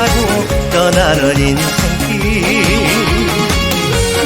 타고 떠나는 인생길.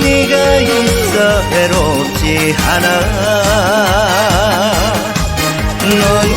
네가 있어 외롭지 않아. 넌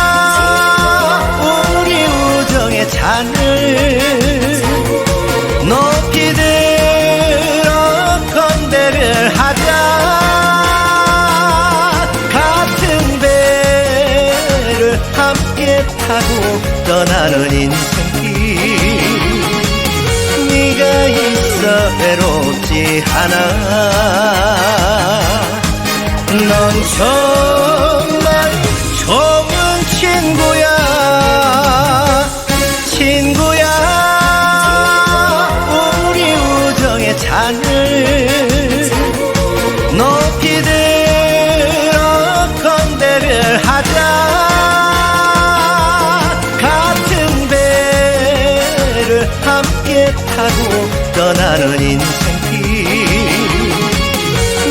잔을 높이 들어 건배를 하자. 같은 배를 함께 타고 떠나는 인생길 네가 있어 외롭지 않아. 넌정 떠나는 인생길.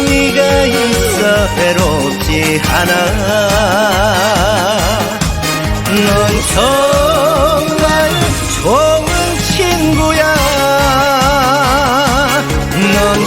네가 있어 외롭지 않아. 넌 정말 좋은 친구야. 넌